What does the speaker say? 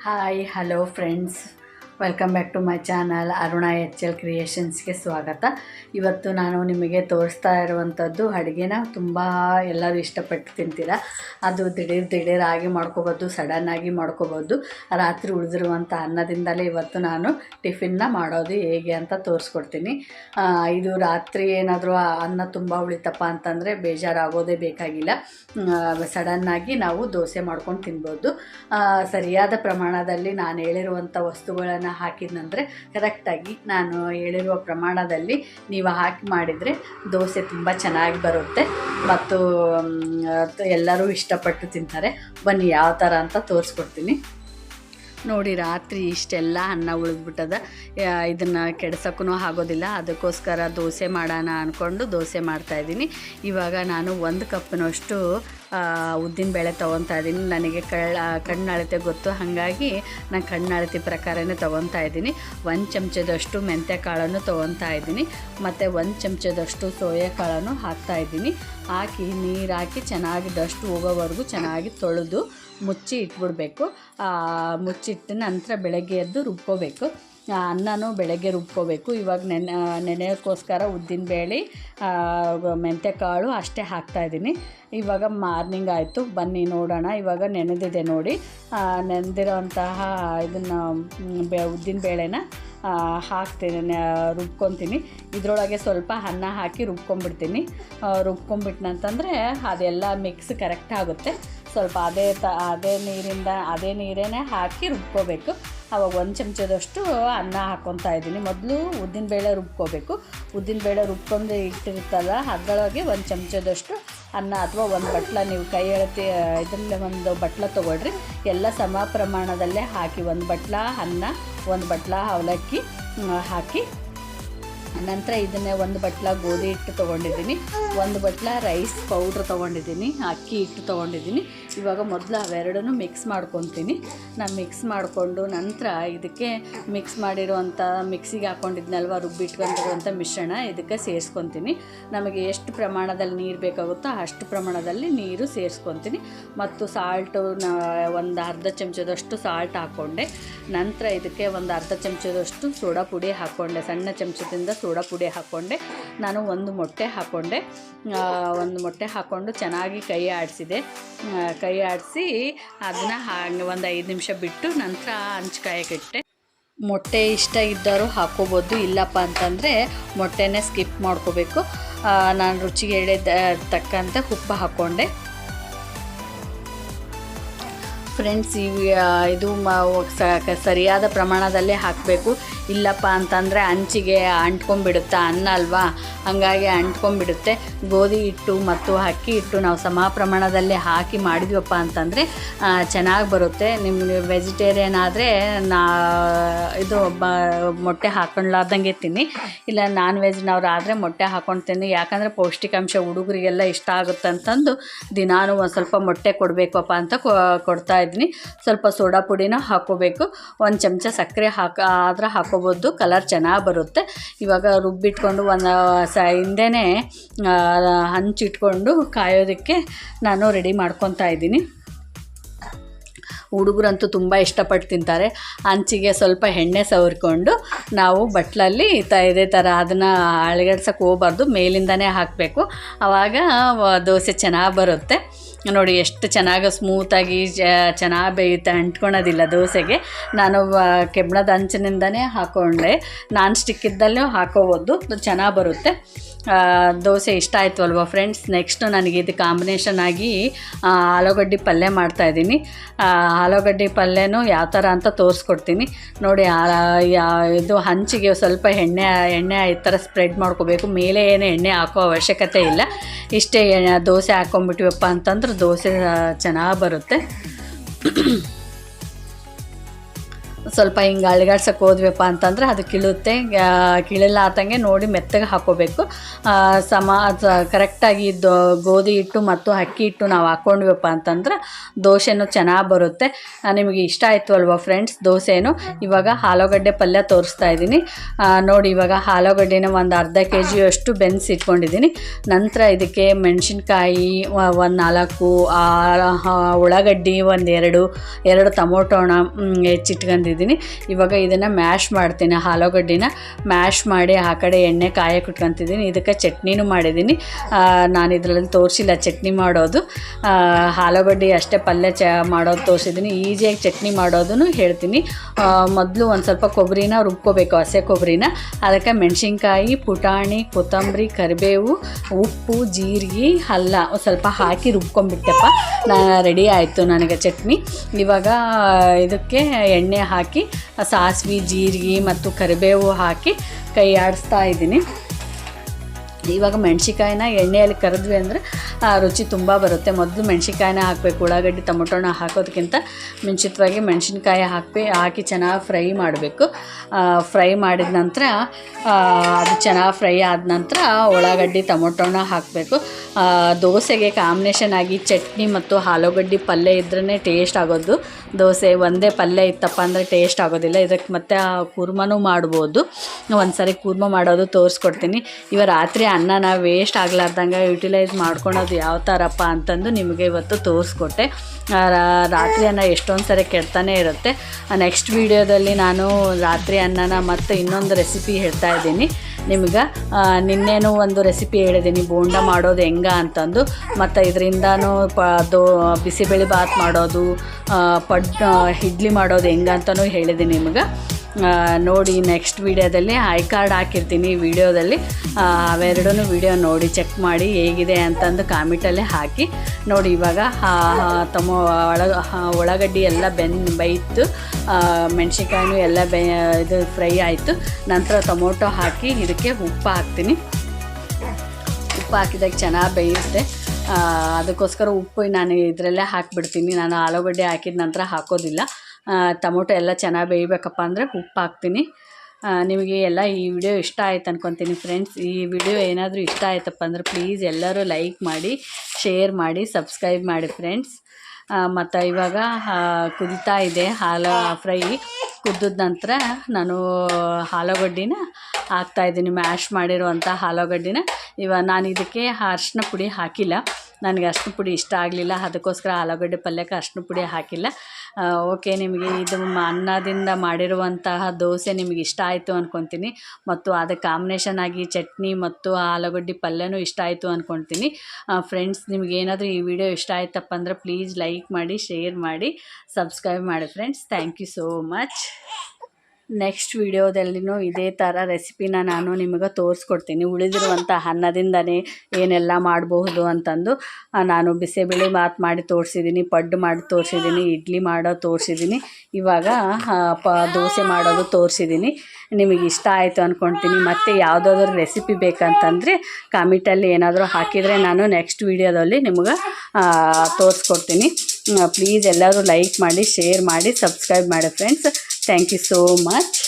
Hi hello friends welcome back to my channel Aruna H L ಕ್ರಿಯೇಷನ್ಸ್ಗೆ ಸ್ವಾಗತ. ಇವತ್ತು ನಾನು ನಿಮಗೆ ತೋರಿಸ್ತಾ ಇರುವಂಥದ್ದು ಅಡುಗೆನ ತುಂಬ ಎಲ್ಲರೂ ಇಷ್ಟಪಟ್ಟು ತಿಂತೀರ. ಅದು ದಿಢೀರ್ ದಿಢೀರಾಗಿ ಮಾಡ್ಕೋಬೋದು ಸಡನ್ನಾಗಿ ಮಾಡ್ಕೋಬೋದು. ರಾತ್ರಿ ಉಳಿದಿರುವಂಥ ಅನ್ನದಿಂದಲೇ ಇವತ್ತು ನಾನು ಟಿಫಿನ್ನ ಮಾಡೋದು ಹೇಗೆ ಅಂತ ತೋರಿಸ್ಕೊಡ್ತೀನಿ. ಇದು ರಾತ್ರಿ ಏನಾದರೂ ಅನ್ನ ತುಂಬ ಉಳಿತಪ್ಪ ಅಂತಂದರೆ ಬೇಜಾರಾಗೋದೇ ಬೇಕಾಗಿಲ್ಲ. ಸಡನ್ನಾಗಿ ನಾವು ದೋಸೆ ಮಾಡ್ಕೊಂಡು ತಿನ್ಬೋದು. ಸರಿಯಾದ ಪ್ರಮಾಣದಲ್ಲಿ ನಾನು ಹೇಳಿರುವಂಥ ವಸ್ತುಗಳನ್ನು ಹಾಕಿದ್ನಂದರೆ ಕರೆಕ್ಟಾಗಿ ನಾನು ಹೇಳಿರುವ ಪ್ರಮಾಣದಲ್ಲಿ ನೀವು ಹಾಕಿ ಮಾಡಿದರೆ ದೋಸೆ ತುಂಬ ಚೆನ್ನಾಗಿ ಬರುತ್ತೆ. ಮತ್ತು ಎಲ್ಲರೂ ಇಷ್ಟಪಟ್ಟು ತಿಂತಾರೆ. ಬನ್ನಿ ಯಾವ ಥರ ಅಂತ ತೋರಿಸ್ಕೊಡ್ತೀನಿ. ನೋಡಿ, ರಾತ್ರಿ ಇಷ್ಟೆಲ್ಲ ಅನ್ನ ಉಳಿದ್ಬಿಟ್ಟದ. ಇದನ್ನು ಕೆಡ್ಸೋಕ್ಕೂ ಆಗೋದಿಲ್ಲ. ಅದಕ್ಕೋಸ್ಕರ ದೋಸೆ ಮಾಡೋಣ ಅಂದ್ಕೊಂಡು ದೋಸೆ ಮಾಡ್ತಾಯಿದ್ದೀನಿ ಇವಾಗ ನಾನು ಒಂದು ಕಪ್ಪಿನಷ್ಟು ಉದ್ದಿನಬೇಳೆ ತೊಗೊತಾ ಇದ್ದೀನಿ. ನನಗೆ ಕಳ್ಳ, ಕಣ್ಣಳತೆ ಗೊತ್ತು. ಹಾಗಾಗಿ ನಾನು ಕಣ್ಣಳತೆ ಪ್ರಕಾರನೇ ತೊಗೊತಾ ಇದ್ದೀನಿ. ಒಂದು ಚಮಚದಷ್ಟು ಮೆಂತ್ಯ ಕಾಳನ್ನು ತೊಗೊತಾ ಇದ್ದೀನಿ. ಮತ್ತು ಒಂದು ಚಮಚದಷ್ಟು ಸೋಯಾ ಕಾಳನ್ನು ಹಾಕ್ತಾ ಇದ್ದೀನಿ. ಹಾಕಿ, ನೀರು ಹಾಕಿ ಚೆನ್ನಾಗಿ ಡಸ್ಟ್ ಹೋಗೋವರೆಗೂ ಚೆನ್ನಾಗಿ ತೊಳೆದು ಮುಚ್ಚಿ ಇಟ್ಬಿಡ್ಬೇಕು. ಮುಚ್ಚಿಟ್ಟ ನಂತರ ಬೆಳಗ್ಗೆ ಎದ್ದು ರುಬ್ಕೋಬೇಕು. ಅನ್ನನೂ ಬೆಳಗ್ಗೆ ರುಬ್ಕೋಬೇಕು. ಇವಾಗ ನೆನೆ ನೆನೆಯೋಕ್ಕೋಸ್ಕರ ಉದ್ದಿನಬೇಳೆ ಮೆಂತ್ಯಕಾಳು ಅಷ್ಟೇ ಹಾಕ್ತಾಯಿದ್ದೀನಿ ಇವಾಗ ಮಾರ್ನಿಂಗ್ ಆಯಿತು. ಬನ್ನಿ ನೋಡೋಣ. ಇವಾಗ ನೆನೆದಿದೆ ನೋಡಿ. ನೆನೆದಿರೋಂತಹ ಇದನ್ನು ಬೆ ಉದ್ದಿನಬೇಳೆನ ಹಾಕ್ತೀನಿ ನ- ರುಬ್ಕೊತೀನಿ. ಇದರೊಳಗೆ ಸ್ವಲ್ಪ ಅನ್ನ ಹಾಕಿ ರುಬ್ಕೊಂಬಿಡ್ತೀನಿ ರುಬ್ಕೊಂಬಿಟ್ನಂತಂದರೆ ಅದೆಲ್ಲ ಮಿಕ್ಸ್ ಕರೆಕ್ಟ್ ಆಗುತ್ತೆ. ಸ್ವಲ್ಪ ಅದೇ ತ, ಅದೇ ನೀರಿಂದ, ಅದೇ ನೀರೇನೆ ಹಾಕಿ ರುಬ್ಕೋಬೇಕು. ಅವಾಗ ಒಂದು ಚಮಚದಷ್ಟು ಅನ್ನ ಹಾಕ್ಕೊತಾ ಇದ್ದೀನಿ. ಮೊದಲು ಉದ್ದಿನಬೇಳೆ ರುಬ್ಕೋಬೇಕು. ಉದ್ದಿನಬೇಳೆ ರುಬ್ಕೊಂಡು ಇಟ್ಟಿರುತ್ತಲ್ಲ ಅದರೊಳಗೆ ಒಂದು ಚಮಚದಷ್ಟು ಅನ್ನ ಅಥವಾ ಒಂದು ಬಟ್ಲ. ನೀವು ಕೈ ಎಳತಿ, ಇದರಲ್ಲೇ ಒಂದು ಬಟ್ಲ ತೊಗೊಳ್ರಿ. ಎಲ್ಲ ಸಮ ಪ್ರಮಾಣದಲ್ಲೇ ಹಾಕಿ ಒಂದು ಬಟ್ಲ, ಅನ್ನ, ಒಂದು ಬಟ್ಲ, ಅವಲಕ್ಕಿ ಹಾಕಿ ನಂತರ ಇದನ್ನೇ ಒಂದು ಬಟ್ಲ ಗೋಧಿ ಹಿಟ್ಟು ತೊಗೊಂಡಿದ್ದೀನಿ. ಒಂದು ಬಟ್ಲ ರೈಸ್ ಪೌಡ್ರ್ ತೊಗೊಂಡಿದ್ದೀನಿ, ಅಕ್ಕಿ ಹಿಟ್ಟು ತೊಗೊಂಡಿದ್ದೀನಿ. ಇವಾಗ ಮೊದಲು ಅವೆರಡನ್ನೂ ಮಿಕ್ಸ್ ಮಾಡ್ಕೊತೀನಿ. ನಾನು ಮಿಕ್ಸ್ ಮಾಡಿಕೊಂಡು ನಂತರ ಇದಕ್ಕೆ ಮಿಕ್ಸ್ ಮಾಡಿರುವಂಥ ಮಿಕ್ಸಿಗೆ ಹಾಕ್ಕೊಂಡಿದ್ನಲ್ವ ರುಬ್ಬಿಟ್ಕೊಂಡಿರುವಂಥ ಮಿಶ್ರಣ ಇದಕ್ಕೆ ಸೇರಿಸ್ಕೊತೀನಿ. ನಮಗೆ ಎಷ್ಟು ಪ್ರಮಾಣದಲ್ಲಿ ನೀರು ಬೇಕಾಗುತ್ತೋ ಅಷ್ಟು ಪ್ರಮಾಣದಲ್ಲಿ ನೀರು ಸೇರಿಸ್ಕೊತೀನಿ. ಮತ್ತು ಸಾಲ್ಟು ಒಂದು ಅರ್ಧ ಚಮಚದಷ್ಟು ಸಾಲ್ಟ್ ಹಾಕ್ಕೊಂಡೆ ನಂತರ ಇದಕ್ಕೆ ಒಂದು ಅರ್ಧ ಚಮಚದಷ್ಟು ಸೋಡಾ ಪುಡಿ ಹಾಕ್ಕೊಂಡೆ ಸಣ್ಣ ಚಮಚದಿಂದ ಸೋಡಾ ಪುಡಿ ಹಾಕ್ಕೊಂಡೆ ನಾನು ಒಂದು ಮೊಟ್ಟೆ ಹಾಕ್ಕೊಂಡೆ ಒಂದು ಮೊಟ್ಟೆ ಹಾಕ್ಕೊಂಡು ಚೆನ್ನಾಗಿ ಕೈ ಆಡಿಸಿದೆ. ಕೈ ಆಡಿಸಿ ಅದನ್ನು ಹಾಗೆ ಒಂದು ಐದು ನಿಮಿಷ ಬಿಟ್ಟು ನಂತರ ಹಂಚ್ಕಾಯಕ್ಕಿಟ್ಟೆ ಮೊಟ್ಟೆ ಇಷ್ಟ ಇದ್ದವರು ಹಾಕ್ಕೋಬೋದು ಇಲ್ಲಪ್ಪ ಅಂತಂದರೆ ಮೊಟ್ಟೆನೇ ಸ್ಕಿಪ್ ಮಾಡ್ಕೋಬೇಕು. ನಾನು ರುಚಿಗೆ ಹೇಳಿದ ತಕ್ಕಂತೆ ಉಪ್ಪು ಹಾಕ್ಕೊಂಡೆ ಫ್ರೆಂಡ್ಸ್, ಈ ಇದು ಸರಿಯಾದ ಪ್ರಮಾಣದಲ್ಲೇ ಹಾಕಬೇಕು. ಇಲ್ಲಪ್ಪ ಅಂತಂದರೆ ಹಂಚಿಗೆ ಅಂಟ್ಕೊಂಡ್ಬಿಡುತ್ತೆ, ಅನ್ನ ಅಲ್ವಾ? ಹಾಗಾಗಿ ಅಂಟ್ಕೊಂಡ್ಬಿಡುತ್ತೆ. ಗೋಧಿ ಹಿಟ್ಟು ಮತ್ತು ಅಕ್ಕಿ ಹಿಟ್ಟು ನಾವು ಸಮ ಪ್ರಮಾಣದಲ್ಲಿ ಹಾಕಿ ಮಾಡಿದ್ವಪ್ಪ ಅಂತಂದರೆ ಚೆನ್ನಾಗಿ ಬರುತ್ತೆ. ನಿಮ್ಗೆ ವೆಜಿಟೇರಿಯನ್ ಆದರೆ ನಾ, ಇದು ಬ, ಮೊಟ್ಟೆ ಹಾಕ್ಕೊಂಡ್ಲಾರ್ದಂಗೆ ತಿನ್ನಿ. ಇಲ್ಲ ನಾನ್ ವೆಜ್ನವ್ರಾದರೆ ಮೊಟ್ಟೆ ಹಾಕೊಂಡು ತಿನ್ನಿ. ಯಾಕಂದರೆ ಪೌಷ್ಟಿಕಾಂಶ ಹುಡುಗರಿಗೆಲ್ಲ ಇಷ್ಟ ಆಗುತ್ತೆ ಅಂತಂದು ದಿನಾನು ಒಂದು ಸ್ವಲ್ಪ ಮೊಟ್ಟೆ ಕೊಡಬೇಕಪ್ಪ ಅಂತ ಕೊಡ್ತಾ ಇದ್ದೀನಿ. ಸ್ವಲ್ಪ ಸೋಡಾ ಪುಡಿನ ಹಾಕೋಬೇಕು ಒಂದು ಚಮಚ ಸಕ್ಕರೆ ಹಾಕಿ, ಆದ್ರೆ ಹಾಕೋಬೋದು ಕಲರ್ ಚೆನ್ನಾಗಿ ಬರುತ್ತೆ. ಇವಾಗ ರುಬ್ಬಿಟ್ಕೊಂಡು ಒಂದು ಸ ಹಿಂದೆ ಹಂಚಿಟ್ಕೊಂಡು ಕಾಯೋದಕ್ಕೆ ನಾನು ರೆಡಿ ಮಾಡ್ಕೊತಾ ಇದ್ದೀನಿ. ಹುಡುಗರಂತೂ ತುಂಬ ಇಷ್ಟಪಟ್ಟು ತಿಂತಾರೆ. ಹಂಚಿಗೆ ಸ್ವಲ್ಪ ಎಣ್ಣೆ ಸವರ್ಕೊಂಡು ನಾವು ಬಟ್ಲಲ್ಲಿ ತ, ಇದೇ ಥರ ಅದನ್ನು ಅಳಗಡ್ಸೋಕೆ ಹೋಗ್ಬಾರ್ದು. ಮೇಲಿಂದನೇ ಹಾಕಬೇಕು. ಆವಾಗ ದೋಸೆ ಚೆನ್ನಾಗಿ ಬರುತ್ತೆ. ನೋಡಿ ಎಷ್ಟು ಚೆನ್ನಾಗಿ ಸ್ಮೂತಾಗಿ ಚೆನ್ನಾಗಿ ಬೇಯುತ್ತೆ ಅಂಟ್ಕೊಳೋದಿಲ್ಲ ದೋಸೆಗೆ. ನಾನು ಕೆಬ್ಬಣದ ಅಂಚಿನಿಂದನೇ ಹಾಕೊಂಡೆ. ನಾನ್ ಸ್ಟಿಕ್ ಇದ್ದಲ್ಲೂ ಹಾಕೋಬೋದು. ಚೆನ್ನಾಗಿ ಬರುತ್ತೆ. ದೋಸೆ ಇಷ್ಟ ಆಯಿತು ಅಲ್ವಾ ಫ್ರೆಂಡ್ಸ್ ನೆಕ್ಸ್ಟು ನನಗೆ ಇದು ಕಾಂಬಿನೇಷನ್ ಆಗಿ ಆಲೂಗಡ್ಡೆ ಪಲ್ಯ ಮಾಡ್ತಾಯಿದ್ದೀನಿ ಆಲೂಗಡ್ಡೆ ಪಲ್ಯನೂ ಯಾವ ಥರ ಅಂತ ತೋರಿಸ್ಕೊಡ್ತೀನಿ. ನೋಡಿ ಇದು ಹಂಚಿಗೆ ಸ್ವಲ್ಪ ಎಣ್ಣೆ ಎಣ್ಣೆ ಈ ಥರ ಸ್ಪ್ರೆಡ್ ಮಾಡ್ಕೋಬೇಕು. ಮೇಲೆ ಏನು ಎಣ್ಣೆ ಹಾಕೋ ಅವಶ್ಯಕತೆ ಇಲ್ಲ. ಇಷ್ಟೇ ದೋಸೆ ಹಾಕ್ಕೊಂಬಿಟ್ವಪ್ಪ ಅಂತಂದ್ರೆ ದೋಸೆ ಚೆನ್ನಾಗಿ ಬರುತ್ತೆ. ಸ್ವಲ್ಪ ಹಿಂಗೆ ಅಳಿಗಾಡ್ಸಕ್ಕೆ ಹೋದ್ವಪ್ಪ ಅಂತಂದ್ರೆ ಅದು ಕೀಳುತ್ತೆ. ಕೀಳಿಲ್ಲ ಆತಂಗೆ ನೋಡಿ ಮೆತ್ತಗೆ ಹಾಕೋಬೇಕು. ಸಮ ಕರೆಕ್ಟಾಗಿ ಇದು ಗೋಧಿ ಹಿಟ್ಟು ಮತ್ತು ಅಕ್ಕಿ ಹಿಟ್ಟು ನಾವು ಹಾಕ್ಕೊಂಡ್ವಪ್ಪ ಅಂತಂದ್ರೆ ದೋಸೆನೂ ಚೆನ್ನಾಗಿ ಬರುತ್ತೆ. ನಿಮಗೆ ಇಷ್ಟ ಆಯಿತು ಅಲ್ವಾ ಫ್ರೆಂಡ್ಸ್ ದೋಸೆನು? ಇವಾಗ ಆಲೂಗಡ್ಡೆ ಪಲ್ಯ ತೋರಿಸ್ತಾ ಇದ್ದೀನಿ. ನೋಡಿ ಇವಾಗ ಆಲೂಗಡ್ಡೆನ ಒಂದು ಅರ್ಧ ಕೆ ಜಿಯಷ್ಟು ಬೆನ್ಸಿ ಇಟ್ಕೊಂಡಿದ್ದೀನಿ. ನಂತರ ಇದಕ್ಕೆ ಮೆಣಸಿನ್ಕಾಯಿ ಒಂದು ನಾಲ್ಕು ಉಳ್ಳಾಗಡ್ಡಿ ಒಂದು ಎರಡು ಎರಡು ಟೊಮೊಟೊಣ ಮ್, ಹೆಚ್ಚಿಟ್ಕೊಂಡಿದ್ದೀನಿ ಇವಾಗ ಇದನ್ನು ಮ್ಯಾಶ್ ಮಾಡ್ತೀನಿ ಆಲೂಗಡ್ಡಿನ ಮ್ಯಾಶ್ ಮಾಡಿ ಆ ಕಡೆ ಎಣ್ಣೆ ಕಾಯಕ್ಕೆ ಇಟ್ಕೊತಿದ್ದೀನಿ ಇದಕ್ಕೆ ಚಟ್ನಿನೂ ಮಾಡಿದ್ದೀನಿ. ನಾನು ಇದರಲ್ಲಿ ತೋರಿಸಿಲ್ಲ ಚಟ್ನಿ ಮಾಡೋದು. ಆಲೂಗಡ್ಡೆ ಅಷ್ಟೇ ಪಲ್ಯ ಚ, ಮಾಡೋದು ತೋರಿಸಿದ್ದೀನಿ. ಈಸಿಯಾಗಿ ಚಟ್ನಿ ಮಾಡೋದನ್ನು ಹೇಳ್ತೀನಿ. ಮೊದಲು ಒಂದು ಸ್ವಲ್ಪ ಕೊಬ್ಬರಿನ ರುಬ್ಕೋಬೇಕು, ಹಸೆ ಕೊಬ್ಬರಿನ. ಅದಕ್ಕೆ ಮೆಣಸಿನ್ಕಾಯಿ, ಪುಟಾಣಿ, ಕೊತ್ತಂಬರಿ, ಕರಿಬೇವು, ಉಪ್ಪು, ಜೀರಿಗೆ, ಅಲ್ಲ ಸ್ವಲ್ಪ ಹಾಕಿ ರುಬ್ಕೊಂಡ್ಬಿಟ್ಟೆಪ್ಪ. ನಾ, ರೆಡಿ ಆಯಿತು ನನಗೆ ಚಟ್ನಿ. ಇವಾಗ ಇದಕ್ಕೆ ಎಣ್ಣೆ ಹಾಕಿ ಸಾಸಿವೆ ಜೀರಿಗೆ ಮತ್ತು ಕರಿಬೇವು ಹಾಕಿ ಕೈ ಆಡಿಸ್ತಾ ಇದ್ದೀನಿ. ಇವಾಗ ಮೆಣ್ಸಿಕಾಯಿನ ಎಣ್ಣೆಯಲ್ಲಿ ಕರೆದ್ವಿ ಅಂದರೆ ರುಚಿ ತುಂಬ ಬರುತ್ತೆ. ಮೊದಲು ಮೆಣ್ಸಿಕಾಯಿನ ಹಾಕಬೇಕು. ಉಳ್ಳಾಗಡ್ಡಿ ಟೊಮೊಟೊನ ಹಾಕೋದಕ್ಕಿಂತ ಮುಂಚಿತವಾಗಿ ಮೆಣಸಿನ್ಕಾಯಿ ಹಾಕಿ ಹಾಕಿ ಚೆನ್ನಾಗಿ ಫ್ರೈ ಮಾಡಬೇಕು. ಫ್ರೈ ಮಾಡಿದ ನಂತರ ಅದು ಚೆನ್ನಾಗಿ ಫ್ರೈ ಆದ ನಂತರ ಉಳ್ಳಾಗಡ್ಡಿ ಟೊಮೊಟೊನ ಹಾಕಬೇಕು. ದೋಸೆಗೆ ಕಾಂಬಿನೇಷನ್ ಆಗಿ ಚಟ್ನಿ ಮತ್ತು ಆಲೂಗಡ್ಡೆ ಪಲ್ಯ ಇದ್ರೇ ಟೇಸ್ಟ್ ಆಗೋದು. ದೋಸೆ ಒಂದೇ ಪಲ್ಯ ಇತ್ತಪ್ಪ ಅಂದರೆ ಟೇಸ್ಟ್ ಆಗೋದಿಲ್ಲ. ಇದಕ್ಕೆ ಮತ್ತೆ ಕುರ್ಮನೂ ಮಾಡ್ಬೋದು. ಒಂದು ಸಾರಿ ಕುರ್ಮ ಮಾಡೋದು ತೋರಿಸ್ಕೊಡ್ತೀನಿ. ಇವಾಗ ರಾತ್ರಿ ಅನ್ನನ ವೇಸ್ಟ್ ಆಗ್ಲಾರ್ದಂಗೆ ಯುಟಿಲೈಸ್ ಮಾಡ್ಕೊಳೋದು ಯಾವ ಥರಪ್ಪ ಅಂತಂದು ನಿಮಗೆ ಇವತ್ತು ತೋರಿಸ್ಕೊಟ್ಟೆ. ರಾತ್ರಿ ಅನ್ನ ಎಷ್ಟೊಂದು ಸರಿ ಕೆಡ್ತಾನೆ ಇರುತ್ತೆ. ನೆಕ್ಸ್ಟ್ ವೀಡಿಯೋದಲ್ಲಿ ನಾನು ರಾತ್ರಿ ಅನ್ನನ ಮತ್ತು ಇನ್ನೊಂದು ರೆಸಿಪಿ ಹೇಳ್ತಾ ಇದ್ದೀನಿ. ನಿಮ್ಗೆ ನಿನ್ನೇನೂ ಒಂದು ರೆಸಿಪಿ ಹೇಳಿದ್ದೀನಿ, ಬೋಂಡ ಮಾಡೋದು ಹೆಂಗ ಅಂತಂದು. ಮತ್ತು ಇದರಿಂದನೂ ಪ, ದೋ, ಬಿಸಿಬೇಳೆ ಬಾತ್ ಮಾಡೋದು ಪಡ್ ಇಡ್ಲಿ ಮಾಡೋದು ಹೆಂಗ ಅಂತಲೂ ಹೇಳಿದ್ದೀನಿ ನಿಮ್ಗೆ. ನೋಡಿ ನೆಕ್ಸ್ಟ್ ವೀಡಿಯೋದಲ್ಲಿ ಐ ಕಾರ್ಡ್ ಹಾಕಿರ್ತೀನಿ ವಿಡಿಯೋದಲ್ಲಿ. ಅವೆರಡೂ ವಿಡಿಯೋ ನೋಡಿ ಚೆಕ್ ಮಾಡಿ ಹೇಗಿದೆ ಅಂತಂದು ಕಾಮಿಟಲ್ಲೇ ಹಾಕಿ. ನೋಡಿ ಇವಾಗ ತಮ್ಮ ಒಳ ಉಳ್ಳಾಗಡ್ಡಿ ಎಲ್ಲ ಬೆನ್ ಬೈತು ಮೆಣಸಿನ್ಕಾಯಿನೂ ಎಲ್ಲ ಬೆ, ಇದು ಫ್ರೈ ಆಯಿತು. ನಂತರ ಟೊಮೊಟೊ ಹಾಕಿ ಇದಕ್ಕೆ ಉಪ್ಪು ಹಾಕ್ತೀನಿ. ಉಪ್ಪು ಹಾಕಿದಾಗ ಚೆನ್ನಾಗಿ ಬೇಯುತ್ತೆ. ಅದಕ್ಕೋಸ್ಕರ ಉಪ್ಪು ನಾನು ಇದರಲ್ಲೇ ಹಾಕಿಬಿಡ್ತೀನಿ. ನಾನು ಆಲೂಗಡ್ಡೆ ಹಾಕಿದ ನಂತರ ಹಾಕೋದಿಲ್ಲ. ಟೊಮೊಟೊ ಎಲ್ಲ ಚೆನ್ನಾಗಿ ಬೇಯಬೇಕಪ್ಪ ಅಂದರೆ ಉಪ್ಪು ಹಾಕ್ತೀನಿ. ನಿಮಗೆ ಎಲ್ಲ ಈ ವಿಡಿಯೋ ಇಷ್ಟ ಆಯ್ತು ಅನ್ಕೊತೀನಿ ಫ್ರೆಂಡ್ಸ್ ಈ ವಿಡಿಯೋ ಏನಾದರೂ ಇಷ್ಟ ಆಯ್ತಪ್ಪ ಅಂದರೆ ಪ್ಲೀಸ್ ಎಲ್ಲರೂ ಲೈಕ್ ಮಾಡಿ ಶೇರ್ ಮಾಡಿ ಸಬ್ಸ್ಕ್ರೈಬ್ ಮಾಡಿ ಫ್ರೆಂಡ್ಸ್ ಮತ್ತು ಇವಾಗ ಕುದಿತಾ ಇದೆ ಹಾಲು ಫ್ರೈ ಕುದ್ದಿದ ನಂತರ ನಾನು ಆಲೂಗಡ್ಡಿನ ಹಾಕ್ತಾಯಿದ್ದೀನಿ ಮ್ಯಾಶ್ ಮಾಡಿರುವಂಥ ಆಲೂಗಡ್ಡಿನ ಇವಾಗ ನಾನು ಇದಕ್ಕೆ ಅರ್ಶಿನ ಪುಡಿ ಹಾಕಿಲ್ಲ. ನನಗೆ ಅರ್ಶಿನ ಪುಡಿ ಇಷ್ಟ ಆಗಲಿಲ್ಲ, ಅದಕ್ಕೋಸ್ಕರ ಆಲೂಗಡ್ಡೆ ಪಲ್ಯಕ್ಕೆ ಅರ್ಶಿನ ಪುಡಿ ಹಾಕಿಲ್ಲ. ಓಕೆ, ನಿಮಗೆ ಇದು ಅನ್ನದಿಂದ ಮಾಡಿರುವಂತಹ ದೋಸೆ ನಿಮಗೆ ಇಷ್ಟ ಆಯಿತು ಅಂದ್ಕೊತೀನಿ ಮತ್ತು ಅದು ಕಾಂಬಿನೇಷನ್ ಆಗಿ ಚಟ್ನಿ ಮತ್ತು ಆಲೂಗಡ್ಡೆ ಪಲ್ಯನೂ ಇಷ್ಟ ಆಯಿತು ಅಂದ್ಕೊಳ್ತೀನಿ ಫ್ರೆಂಡ್ಸ್ ನಿಮ್ಗೆ ಏನಾದರೂ ಈ ವಿಡಿಯೋ ಇಷ್ಟ ಆಯ್ತಪ್ಪ ಅಂದರೆ ಪ್ಲೀಸ್ ಲೈಕ್ ಮಾಡಿ ಶೇರ್ ಮಾಡಿ ಸಬ್ಸ್ಕ್ರೈಬ್ ಮಾಡಿ friends thank you so much next ವಿಡಿಯೋದಲ್ಲಿನೂ ಇದೇ ಥರ ರೆಸಿಪಿನ ನಾನು ನಿಮಗೆ ತೋರಿಸ್ಕೊಡ್ತೀನಿ. ಉಳಿದಿರುವಂಥ ಅನ್ನದಿಂದನೇ ಏನೆಲ್ಲ ಮಾಡಬಹುದು ಅಂತಂದು ನಾನು ಬಿಸಿಬೇಳೆ ಬಾತ್ ಮಾಡಿ ತೋರಿಸಿದ್ದೀನಿ ಪಡ್ಡು ಮಾಡಿ ತೋರಿಸಿದ್ದೀನಿ ಇಡ್ಲಿ ಮಾಡೋ ತೋರಿಸಿದ್ದೀನಿ ಇವಾಗ ಪ, ದೋಸೆ ಮಾಡೋದು ತೋರಿಸಿದ್ದೀನಿ ನಿಮಗೆ ಇಷ್ಟ ಆಯಿತು ಅಂದ್ಕೊಳ್ತೀನಿ ಮತ್ತು ಯಾವುದಾದ್ರು ರೆಸಿಪಿ ಬೇಕಂತಂದರೆ ಕಾಮಿಟಲ್ಲಿ ಏನಾದರೂ ಹಾಕಿದರೆ ನಾನು ನೆಕ್ಸ್ಟ್ ವಿಡಿಯೋದಲ್ಲಿ ನಿಮ್ಗೆ ತೋರಿಸ್ಕೊಡ್ತೀನಿ. ಪ್ಲೀಸ್ ಎಲ್ಲರೂ ಲೈಕ್ ಮಾಡಿ ಶೇರ್ ಮಾಡಿ ಸಬ್ಸ್ಕ್ರೈಬ್ ಮಾಡಿ friends thank you so much